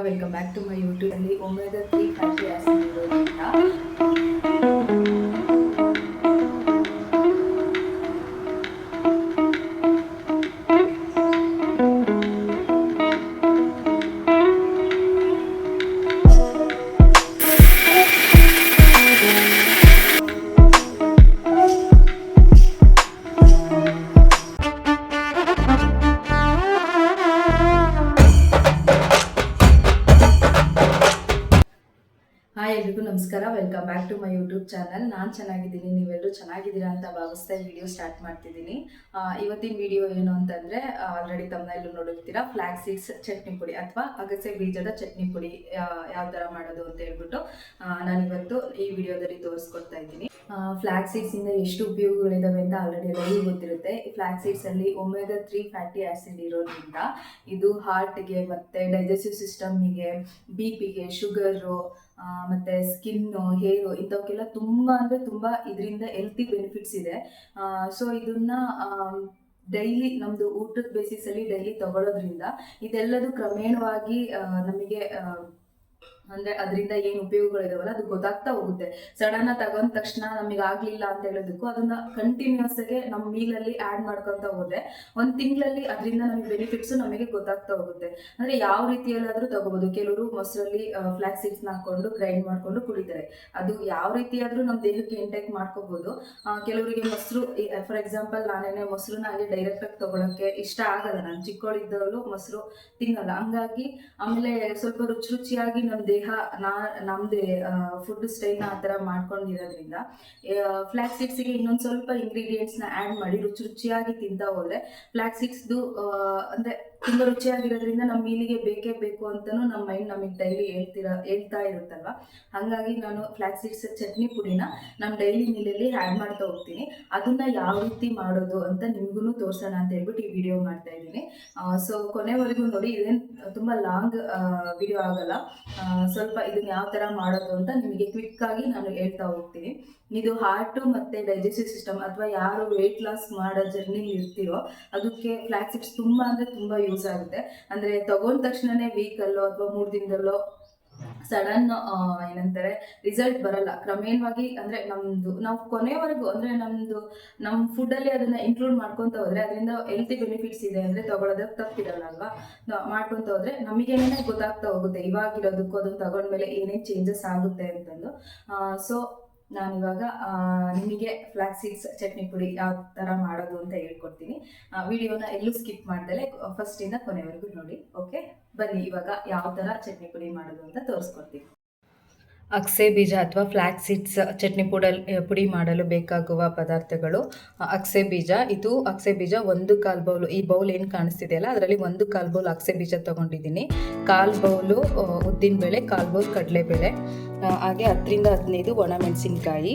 Welcome back to my YouTube ಅಲ್ಲಿ omega three fatty hi ಎಲ್ರಿಗೂ ನಮಸ್ಕಾರ. Welcome back to my YouTube channel ನಾನು ಚೆನ್ನಾಗಿದ್ದೀನಿ ನೀವೆಲ್ಲರೂ ಚೆನ್ನಾಗಿದ್ದೀರಾ ಅಂತ ಭಾವಿಸ್ತಾ ವಿಡಿಯೋ ಸ್ಟಾರ್ಟ್ ಮಾಡ್ತಿದ್ದೀನಿ. ಇವತ್ತಿನ ವಿಡಿಯೋ ಏನು ಅಂತಂದರೆ ಆಲ್ರೆಡಿ ತಮ್ಮನೆಲ್ಲೂ ನೋಡಿರ್ತೀರಾ ಫ್ಲಾಗ್ ಸೀಡ್ಸ್ ಚಟ್ನಿ ಪುಡಿ ಅಥವಾ ಅಗಸೆ ಬೀಜದ ಚಟ್ನಿ ಪುಡಿ ಯಾವ ಥರ ಮಾಡೋದು ಅಂತ ಹೇಳ್ಬಿಟ್ಟು ನಾನು ಇವತ್ತು ಈ ವಿಡಿಯೋದಲ್ಲಿ ತೋರಿಸ್ಕೊಡ್ತಾ ಇದ್ದೀನಿ. ಫ್ಲಾಗ್ ಸೀಡ್ಸಿಂದ ಎಷ್ಟು ಉಪಯೋಗಗಳಿದಾವೆ ಅಂತ ಆಲ್ರೆಡಿ ಎಲ್ಲರಿಗೂ ಗೊತ್ತಿರುತ್ತೆ. ಫ್ಲಾಗ್ ಸೀಡ್ಸಲ್ಲಿ ಒಮೆಗಾ ತ್ರೀ ಫ್ಯಾಟಿ ಆ್ಯಸಿಡ್ ಇರೋದ್ರಿಂದ ಇದು ಹಾರ್ಟ್ಗೆ ಮತ್ತು ಡೈಜೆಸ್ಟಿವ್ ಸಿಸ್ಟಮ್ಗೆ ಬಿ ಪಿಗೆ ಶುಗರು ಮತ್ತು ಸ್ಕಿನ್ ಹೇರ್ ಇಂಥವಕ್ಕೆಲ್ಲ ತುಂಬಾ ಅಂದ್ರೆ ತುಂಬಾ ಇದರಿಂದ ಹೆಲ್ತಿ ಬೆನಿಫಿಟ್ಸ್ ಇದೆ. ಸೊ ಇದನ್ನ ಡೈಲಿ ನಮ್ದು ಊಟದ ಬೇಸಿಸ್ ಅಲ್ಲಿ ಡೈಲಿ ತಗೊಳ್ಳೋದ್ರಿಂದ ಇದೆಲ್ಲದು ಕ್ರಮೇಣವಾಗಿ ನಮಗೆ ಅಂದ್ರೆ ಅದರಿಂದ ಏನು ಉಪಯೋಗಗಳಿದಾವಲ್ಲ, ಅದು ಗೊತ್ತಾಗ್ತಾ ಹೋಗುತ್ತೆ. ಸಡನ್ ಆಗಿ ತಗೊಂಡ ತಕ್ಷಣ ನಮಗೆ ಆಗ್ಲಿಲ್ಲ ಅಂತ ಹೇಳೋದಕ್ಕೂ ಅದನ್ನ ಕಂಟಿನ್ಯೂಸ್ ಆಗಿ ನಮ್ಮ ಮೀಲಲ್ಲಿ ಆಡ್ ಮಾಡ್ಕೊಂತ ಹೋದ್ರೆ, ಒಂದ್ ತಿಂಗಳಲ್ಲಿ ಅದರಿಂದ ನಮಗೆ ಬೆನಿಫಿಟ್ಸ್ ನಮಗೆ ಗೊತ್ತಾಗ್ತಾ ಹೋಗುತ್ತೆ. ಅಂದ್ರೆ ಯಾವ ರೀತಿಯಲ್ಲಾದ್ರೂ ತಗೋಬಹುದು ಕೆಲವರು ಮೊಸರಲ್ಲಿ ಫ್ಲಾಕ್ ಸೀಡ್ಸ್ ಹಾಕೊಂಡು ಗ್ರೈಂಡ್ ಮಾಡ್ಕೊಂಡು ಕುಡಿತಾರೆ. ಅದು ಯಾವ ರೀತಿಯಾದ್ರೂ ನಮ್ಮ ದೇಹಕ್ಕೆ ಇಂಟೇಕ್ ಮಾಡ್ಕೋಬಹುದು ಕೆಲವರಿಗೆ ಮೊಸರು ಫಾರ್ ಎಕ್ಸಾಂಪಲ್ ನಾನೇನೆ ಮೊಸರನ್ನ ಹಾಗೆ ಡೈರೆಕ್ಟ್ ಆಗಿ ತಗೊಳಕ್ಕೆ ಇಷ್ಟ ಆಗಲ್ಲ. ನಾನು ಚಿಕ್ಕವಳಿದ್ದವಳು ಮೊಸರು ತಿನ್ನಲ್ಲ. ಹಂಗಾಗಿ ಆಮೇಲೆ ಸ್ವಲ್ಪ ರುಚಿ ರುಚಿಯಾಗಿ ನಮ್ಮ ದೇಹ ನಾ, ನಮ್ದೇ ಫುಡ್ ಸ್ಟೈಲ್ನ ಆ ಥರ ಮಾಡ್ಕೊಂಡಿರೋದ್ರಿಂದ ಫ್ಲಾಕ್ ಸೀಡ್ಸ್ಗೆ ಇನ್ನೊಂದು ಸ್ವಲ್ಪ ಇಂಗ್ರೀಡಿಯೆಂಟ್ಸ್ನ ಆ್ಯಡ್ ಮಾಡಿ ರುಚಿ, ರುಚಿಯಾಗಿ ತಿಂತಾ ಹೋದರೆ ಫ್ಲಾಕ್ ಸೀಡ್ಸ್ದು ಅಂದರೆ ತುಂಬ ರುಚಿಯಾಗಿರೋದ್ರಿಂದ ನಮ್ಮ ಮೀನಿಗೆ ಬೇಕೇ ಬೇಕು ಅಂತಲೂ ನಮ್ಮ ಮೈಂಡ್ ನಮಗೆ ಡೈಲಿ ಹೇಳ್ತಿರ, ಹೇಳ್ತಾ ಇರುತ್ತಲ್ವ? ಹಾಗಾಗಿ ನಾನು ಫ್ಲಾಕ್ ಸೀಡ್ಸ್ ಚಟ್ನಿ ಪುಡಿನ ನಾನು ಡೈಲಿ ಮೀಲಲ್ಲಿ ಆ್ಯಡ್ ಮಾಡ್ತಾ ಹೋಗ್ತೀನಿ. ಅದನ್ನ ಯಾವ ರೀತಿ ಮಾಡೋದು ಅಂತ ನಿಮ್ಗೂ ತೋರಿಸೋಣ ಅಂತ ಹೇಳ್ಬಿಟ್ಟು ಈ ವಿಡಿಯೋ ಮಾಡ್ತಾ ಇದ್ದೀನಿ. ಸೊ ಕೊನೆವರೆಗೂ ನೋಡಿ, ಇದೇನು ತುಂಬ ಲಾಂಗ್ ವಿಡಿಯೋ ಆಗಲ್ಲ. ಸ್ವಲ್ಪ ಇದನ್ನ ಯಾವ ಥರ ಮಾಡೋದು ಅಂತ ನಿಮಗೆ ಕ್ವಿಕ್ ಆಗಿ ನಾನು ಹೇಳ್ತಾ ಹೋಗ್ತೀನಿ. ಇದು ಹಾರ್ಟು ಮತ್ತು ಡೈಜೆಸ್ಟಿವ್ ಸಿಸ್ಟಮ್ ಅಥವಾ ಯಾರು ವೆಯ್ಟ್ ಲಾಸ್ ಮಾಡೋ ಜರ್ನಿಲಿ ಇರ್ತೀರೋ, ಅದಕ್ಕೆ ಫ್ಲಾಕ್ ಸೀಡ್ಸ್ ತುಂಬ ಅಂದರೆ ತುಂಬ ಯೂಸ್ ಆಗುತ್ತೆ. ಅಂದರೆ ತಗೊಂಡ ತಕ್ಷಣನೇ ವೀಕಲ್ಲೋ ಅಥವಾ ಮೂರು ದಿನದಲ್ಲೋ ಸಡನ್ ಏನಂತಾರೆ ರಿಸಲ್ಟ್ ಬರಲ್ಲ. ಕ್ರಮೇಣವಾಗಿ ಅಂದ್ರೆ ನಮ್ದು, ನಾವು ಕೊನೆವರೆಗೂ ಅಂದ್ರೆ ನಮ್ದು ನಮ್ಮ ಫುಡ್ಡಲ್ಲಿ ಅದನ್ನ ಇನ್ಕ್ಲೂಡ್ ಮಾಡ್ಕೊಂತ ಹೋದ್ರೆ ಅದರಿಂದ ಹೆಲ್ತ್ ಬೆನಿಫಿಟ್ಸ್ ಇದೆ ಅಂದ್ರೆ ತಗೊಳ್ಳೋದಕ್ಕೆ ತಪ್ಪಿರಲ್ಲ ಅಲ್ವಾ? ಮಾಡ್ಕೊಂತ ಹೋದ್ರೆ ನಮಗೇನೇ ಗೊತ್ತಾಗ್ತಾ ಹೋಗುತ್ತೆ. ಇವಾಗಿರೋದಕ್ಕೂ ಅದನ್ನ ತಗೊಂಡ್ಮೇಲೆ ಏನೇನ್ ಚೇಂಜಸ್ ಆಗುತ್ತೆ ಅಂತಂದು. ಸೊ ನಾನಿವಾಗ ನಿಮಗೆ ಫ್ಲಾಕ್ ಸೀಡ್ಸ್ ಚಟ್ನಿ ಪುಡಿ ಯಾವ ಥರ ಮಾಡೋದು ಅಂತ ಹೇಳ್ಕೊಡ್ತೀನಿ. ವಿಡಿಯೋನ ಎಲ್ಲೂ ಸ್ಕಿಪ್ ಮಾಡ್ದಲೆ ಫಸ್ಟಿಂದ ಕೊನೆವರೆಗೂ ನೋಡಿ ಓಕೆ ಬನ್ನಿ, ಇವಾಗ ಯಾವ ಥರ ಚಟ್ನಿ ಪುಡಿ ಮಾಡೋದು ಅಂತ ತೋರಿಸ್ಕೊಡ್ತೀನಿ. ಅಕ್ಸೆ ಬೀಜ ಅಥವಾ ಫ್ಲ್ಯಾಕ್ ಸೀಡ್ಸ್ ಚಟ್ನಿ ಪುಡಲ್ ಪುಡಿ ಮಾಡಲು ಬೇಕಾಗುವ ಪದಾರ್ಥಗಳು. ಅಕ್ಸೆ ಬೀಜ, ಇದು ಅಕ್ಸೆ ಬೀಜ ಒಂದು ಕಾಲು ಬೌಲು, ಈ ಬೌಲ್ ಏನು ಕಾಣಿಸ್ತಿದೆಯಲ್ಲ ಅದರಲ್ಲಿ ಒಂದು ಕಾಲು ಬೌಲ್ ಅಕ್ಸೆ ಬೀಜ ತಗೊಂಡಿದ್ದೀನಿ. ಕಾಲು ಬೌಲು ಉದ್ದಿನಬೇಳೆ ಕಾಲು ಬೌಲ್ ಕಡಲೆಬೇಳೆ. ಹಾಗೆ ಹತ್ತರಿಂದ ಹದಿನೈದು ಒಣಮೆಣಸಿನ್ಕಾಯಿ ಮೆಣಸಿನ್ಕಾಯಿ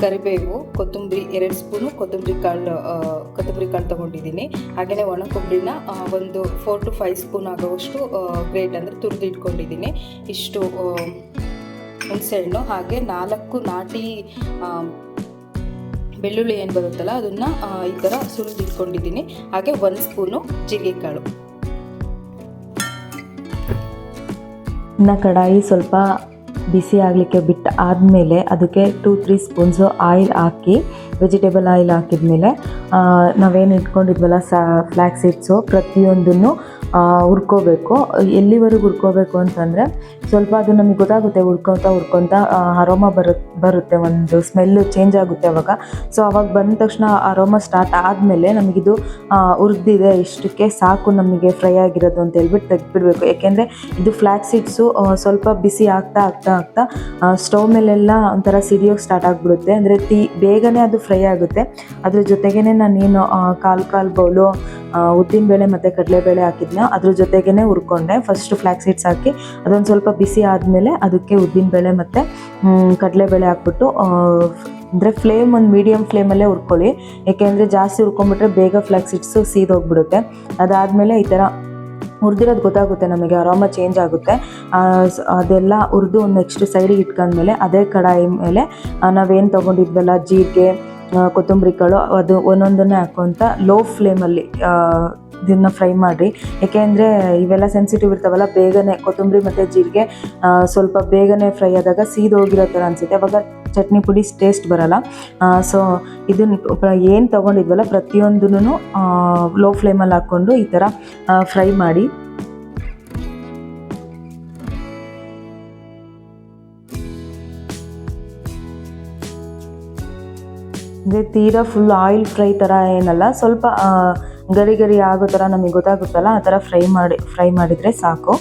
ಕರಿಬೇವು, ಕೊತ್ತಂಬರಿ, ಎರಡು ಸ್ಪೂನು ಕೊತ್ತಂಬರಿ ಕಾಳು ಕೊತ್ತಂಬರಿ ಕಾಳು ತೊಗೊಂಡಿದ್ದೀನಿ. ಹಾಗೆಯೇ ಒಣ ಕೊಬ್ಬರಿನ ಒಂದು ಫೋರ್ ಟು ಫೈವ್ ಸ್ಪೂನ್ ಆಗೋವಷ್ಟು ಗ್ರೇಟ್ ಅಂದರೆ ತುರಿದು ಇಟ್ಕೊಂಡಿದ್ದೀನಿ. ಇಷ್ಟು ಹುಣಸೆಹಣ್ಣು, ಹಾಗೆ ನಾಲ್ಕು ನಾಟಿ ಬೆಳ್ಳುಳ್ಳಿ ಏನು ಬರುತ್ತಲ್ಲ, ಅದನ್ನು ಈ ಥರ ಸುರಿದು ಇಟ್ಕೊಂಡಿದ್ದೀನಿ. ಹಾಗೆ ಒಂದು ಸ್ಪೂನು ಜೀರಿಗೆ ಕಾಳು ಇನ್ನು ಕಡಾಯಿ ಸ್ವಲ್ಪ ಬಿಸಿ ಆಗಲಿಕ್ಕೆ ಬಿಟ್ಟು ಆದಮೇಲೆ ಅದಕ್ಕೆ ಟೂ ತ್ರೀ ಸ್ಪೂನ್ಸು ಆಯಿಲ್ ಹಾಕಿ ವೆಜಿಟೇಬಲ್ ಆಯಿಲ್ ಹಾಕಿದ್ಮೇಲೆ ನಾವೇನು ಇಟ್ಕೊಂಡಿದ್ವಲ್ಲ, ಸ ಫ್ಲ್ಯಾಕ್ಸ್ ಸೀಡ್ಸು ಪ್ರತಿಯೊಂದನ್ನು ಹುರ್ಕೋಬೇಕು. ಎಲ್ಲಿವರೆಗೂ ಹುರ್ಕೋಬೇಕು ಅಂತಂದರೆ ಸ್ವಲ್ಪ ಅದು ನಮಗೆ ಗೊತ್ತಾಗುತ್ತೆ ಹುರ್ಕೊತಾ ಹುರ್ಕೊತಾ ಅರೋಮ ಬರುತ್ತೆ ಬರುತ್ತೆ, ಒಂದು ಸ್ಮೆಲ್ಲು ಚೇಂಜ್ ಆಗುತ್ತೆ ಅವಾಗ. ಸೊ ಅವಾಗ ಬಂದ ತಕ್ಷಣ ಅರೋಮ ಸ್ಟಾರ್ಟ್ ಆದಮೇಲೆ ನಮಗಿದು ಹುರಿದಿದೆ ಇಷ್ಟಕ್ಕೆ ಸಾಕು ನಮಗೆ ಫ್ರೈ ಆಗಿರೋದು ಅಂತ ಹೇಳ್ಬಿಟ್ಟು ತೆಗೆದ್ಬಿಡ್ಬೇಕು. ಯಾಕೆಂದರೆ ಇದು ಫ್ಲ್ಯಾಕ್ ಸೀಡ್ಸು ಸ್ವಲ್ಪ ಬಿಸಿ ಆಗ್ತಾ ಆಗ್ತಾ ಆಗ್ತಾ ಸ್ಟವ್ ಮೇಲೆಲ್ಲ ಒಂಥರ ಸಿಡಿಯೋಕ್ಕೆ ಸ್ಟಾರ್ಟ್ ಆಗಿಬಿಡುತ್ತೆ. ಅಂದರೆ ತೀ, ಬೇಗನೆ ಅದು ಫ್ರೈ ಆಗುತ್ತೆ. ಅದ್ರ ಜೊತೆಗೇ ನಾನೇನು ಕಾಲು ಕಾಲು ಬೌಲು ಉದ್ದಿನಬೇಳೆ ಮತ್ತು ಕಡಲೆಬೇಳೆ ಹಾಕಿದ್ನ. ಅದ್ರ ಜೊತೆಗೇ ಹುರ್ಕೊಂಡೆ. ಫಸ್ಟ್ ಫ್ಲ್ಯಾಕ್ ಸೀಡ್ಸ್ ಹಾಕಿ, ಅದೊಂದು ಸ್ವಲ್ಪ ಬಿಸಿ ಆದಮೇಲೆ ಅದಕ್ಕೆ ಉದ್ದಿನ ಬೇಳೆ ಮತ್ತು ಕಡಲೆಬೇಳೆ ಹಾಕ್ಬಿಟ್ಟು ಅಂದರೆ ಫ್ಲೇಮ್ ಒಂದು ಮೀಡಿಯಮ್ ಫ್ಲೇಮಲ್ಲೇ ಹುರ್ಕೊಳ್ಳಿ. ಏಕೆಂದರೆ ಜಾಸ್ತಿ ಹುರ್ಕೊಂಬಿಟ್ರೆ ಬೇಗ ಫ್ಲ್ಯಾಕ್ ಸೀಡ್ಸು ಸೀದೋಗ್ಬಿಡುತ್ತೆ ಅದಾದಮೇಲೆ ಈ ಥರ ಹುರಿದಿರೋದು ಗೊತ್ತಾಗುತ್ತೆ ನಮಗೆ, ಅರೋಮ ಚೇಂಜ್ ಆಗುತ್ತೆ. ಅದೆಲ್ಲ ಹುರಿದು ನೆಕ್ಸ್ಟ್ ಸೈಡಿಗೆ ಇಟ್ಕೊಂಡ್ಮೇಲೆ ಅದೇ ಕಡಾಯಿ ಮೇಲೆ ನಾವೇನು ತೊಗೊಂಡಿದ್ವಲ್ಲ, ಜೀರಿಗೆ ಕೊತ್ತಂಬರಿ ಕಾಳು ಅದು ಒಂದೊಂದನ್ನೇ ಹಾಕ್ಕೊತ ಲೋ ಫ್ಲೇಮಲ್ಲಿ ಇದನ್ನು ಫ್ರೈ ಮಾಡಿರಿ. ಏಕೆಂದರೆ ಇವೆಲ್ಲ ಸೆನ್ಸಿಟಿವ್ ಇರ್ತಾವಲ್ಲ, ಬೇಗನೆ ಕೊತ್ತಂಬರಿ ಮತ್ತು ಜೀರಿಗೆ ಸ್ವಲ್ಪ ಬೇಗನೆ ಫ್ರೈ ಆದಾಗ ಸೀದೋಗಿರೋ ಥರ ಅನಿಸುತ್ತೆ. ಅವಾಗ ಚಟ್ನಿ ಪುಡಿ ಟೇಸ್ಟ್ ಬರಲ್ಲ. ಸೊ ಇದನ್ನ ಏನು ತೊಗೊಂಡಿದ್ವಲ್ಲ, ಪ್ರತಿಯೊಂದನ್ನು ಲೋ ಫ್ಲೇಮಲ್ಲಿ ಹಾಕ್ಕೊಂಡು ಈ ಥರ ಫ್ರೈ ಮಾಡಿ. ಅಂದರೆ ತೀರಾ ಫುಲ್ ಆಯಿಲ್ ಫ್ರೈ ಥರ ಏನಲ್ಲ, ಸ್ವಲ್ಪ ಗರಿ ಗರಿ ಆಗೋ ಥರ ನಮಗೆ ಗೊತ್ತಾಗುತ್ತಲ್ಲ, ಆ ಥರ ಫ್ರೈ ಮಾಡಿ ಫ್ರೈ ಮಾಡಿದರೆ ಸಾಕು.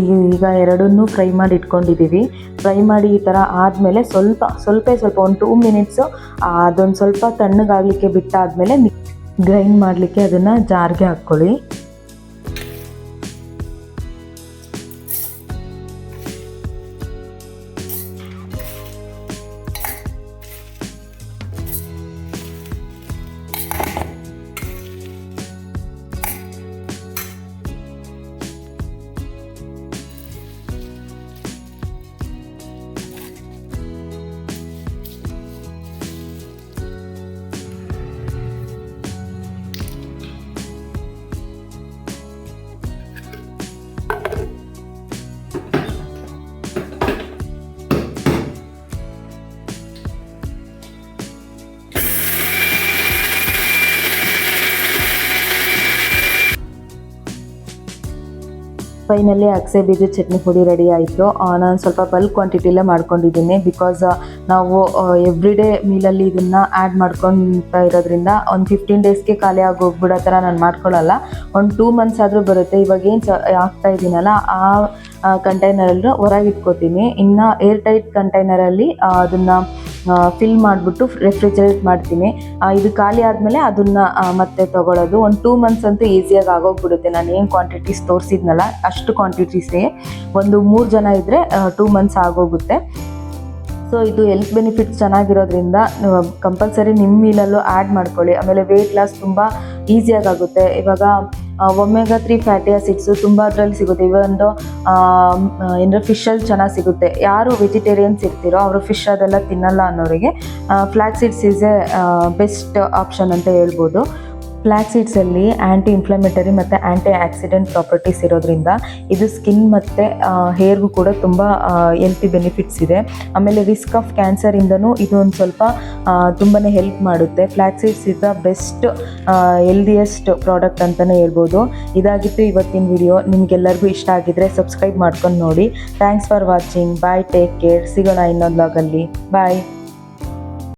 ಈಗ ಎರಡನ್ನೂ ಫ್ರೈ ಮಾಡಿ ಇಟ್ಕೊಂಡಿದ್ದೀವಿ ಫ್ರೈ ಮಾಡಿ ಈ ಥರ ಆದಮೇಲೆ ಸ್ವಲ್ಪ ಸ್ವಲ್ಪ ಸ್ವಲ್ಪ ಒಂದು ಟೂ ಮಿನಿಟ್ಸು ಅದೊಂದು ಸ್ವಲ್ಪ ತಣ್ಣಗಾಗಲಿಕ್ಕೆ ಬಿಟ್ಟಾದಮೇಲೆ ಗ್ರೈಂಡ್ ಮಾಡಲಿಕ್ಕೆ ಅದನ್ನು ಜಾರ್ಗೆ ಹಾಕ್ಕೊಳ್ಳಿ. ಫೈನಲಿ ಅಗಸೆ ಬೀಜ ಚಟ್ನಿ ಪುಡಿ ರೆಡಿ ಆಯಿತು. ನಾನು ಸ್ವಲ್ಪ ಬಲ್ಕ್ ಕ್ವಾಂಟಿಟಿಲೇ ಮಾಡ್ಕೊಂಡಿದ್ದೀನಿ ಬಿಕಾಸ್ ನಾವು ಎವ್ರಿ ಡೇ ಮೀಲಲ್ಲಿ ಇದನ್ನು ಆ್ಯಡ್ ಮಾಡ್ಕೊತಾ ಇರೋದ್ರಿಂದ ಒಂದು ಫಿಫ್ಟೀನ್ ಡೇಸ್ಗೆ ಖಾಲಿ ಆಗೋಗ್ಬಿಡೋ ಥರ ನಾನು ಮಾಡ್ಕೊಳ್ಳಲ್ಲ. ಒಂದು ಟೂ ಮಂತ್ಸ್ ಆದರೂ ಬರುತ್ತೆ. ಇವಾಗ ಏನು ಚ ಇದ್ದೀನಲ್ಲ ಆ ಕಂಟೈನರಲ್ಲೂ ಹೊರಗಿಟ್ಕೋತೀನಿ. ಇನ್ನು ಏರ್ ಟೈಟ್ ಕಂಟೈನರಲ್ಲಿ ಅದನ್ನು ಫಿಲ್ ಮಾಡಿಬಿಟ್ಟು ರೆಫ್ರಿಜರೇಟ್ ಮಾಡ್ತೀನಿ. ಇದು ಖಾಲಿ ಆದಮೇಲೆ ಅದನ್ನು ಮತ್ತೆ ತೊಗೊಳ್ಳೋದು ಒಂದು ಟೂ ಮಂತ್ಸ್ ಅಂತೂ ಈಸಿಯಾಗಿ ಆಗೋಗ್ಬಿಡುತ್ತೆ. ನಾನು ಏನು ಕ್ವಾಂಟಿಟೀಸ್ ತೋರಿಸಿದ್ನಲ್ಲ, ಅಷ್ಟು ಕ್ವಾಂಟಿಟೀಸೇ ಒಂದು ಮೂರು ಜನ ಇದ್ದರೆ ಟೂ ಮಂತ್ಸ್ ಆಗೋಗುತ್ತೆ. ಸೊ ಇದು ಹೆಲ್ತ್ ಬೆನಿಫಿಟ್ಸ್ ಚೆನ್ನಾಗಿರೋದ್ರಿಂದ ಕಂಪಲ್ಸರಿ ನಿಮ್ಮ ಮೀಲಲ್ಲೂ ಆ್ಯಡ್ ಮಾಡ್ಕೊಳ್ಳಿ. ಆಮೇಲೆ ವೆಯ್ಟ್ ಲಾಸ್ ತುಂಬ ಈಸಿಯಾಗಿ ಆಗುತ್ತೆ. ಇವಾಗ ಒಮೆಗಾ ತ್ರೀ ಫ್ಯಾಟಿ ಆಸಿಡ್ಸು ತುಂಬ ಅದರಲ್ಲಿ ಸಿಗುತ್ತೆ. ಇವೊಂದು ಏನರ ಫಿಶಲ್ಲಿ ಚೆನ್ನಾಗಿ ಸಿಗುತ್ತೆ. ಯಾರು ವೆಜಿಟೇರಿಯನ್ಸ್ ಇರ್ತೀರೋ ಅವರು ಫಿಶ್ ಅದೆಲ್ಲ ತಿನ್ನಲ್ಲ ಅನ್ನೋರಿಗೆ flax seeds is a best option ಅಂತ ಹೇಳ್ಬೋದು. ಫ್ಲ್ಯಾಕ್ ಸೀಡ್ಸಲ್ಲಿ ಆ್ಯಂಟಿ ಇನ್ಫ್ಲಮೇಟರಿ ಮತ್ತು ಆ್ಯಂಟಿ ಆಕ್ಸಿಡೆಂಟ್ ಪ್ರಾಪರ್ಟೀಸ್ ಇರೋದ್ರಿಂದ ಇದು ಸ್ಕಿನ್ ಮತ್ತು ಹೇರ್ಗೂ ಕೂಡ ತುಂಬ ಹೆಲ್ತಿ ಬೆನಿಫಿಟ್ಸ್ ಇದೆ. ಆಮೇಲೆ ರಿಸ್ಕ್ ಆಫ್ ಕ್ಯಾನ್ಸರಿಂದನೂ ಇದು ಒಂದು ಸ್ವಲ್ಪ ತುಂಬಾ ಹೆಲ್ಪ್ ಮಾಡುತ್ತೆ. Flax seeds is the best healthiest product ಅಂತಲೇ ಹೇಳ್ಬೋದು. ಇದಾಗಿತ್ತು ಇವತ್ತಿನ ವಿಡಿಯೋ ನಿಮಗೆಲ್ಲರಿಗೂ ಇಷ್ಟ ಆಗಿದ್ರೆ ಸಬ್ಸ್ಕ್ರೈಬ್ ಮಾಡ್ಕೊಂಡು ನೋಡಿ. Thanks for watching bye take care ಸಿಗೋಣ ಇನ್ನೊಂದು ಲಾಗಲ್ಲಿ ಬಾಯ್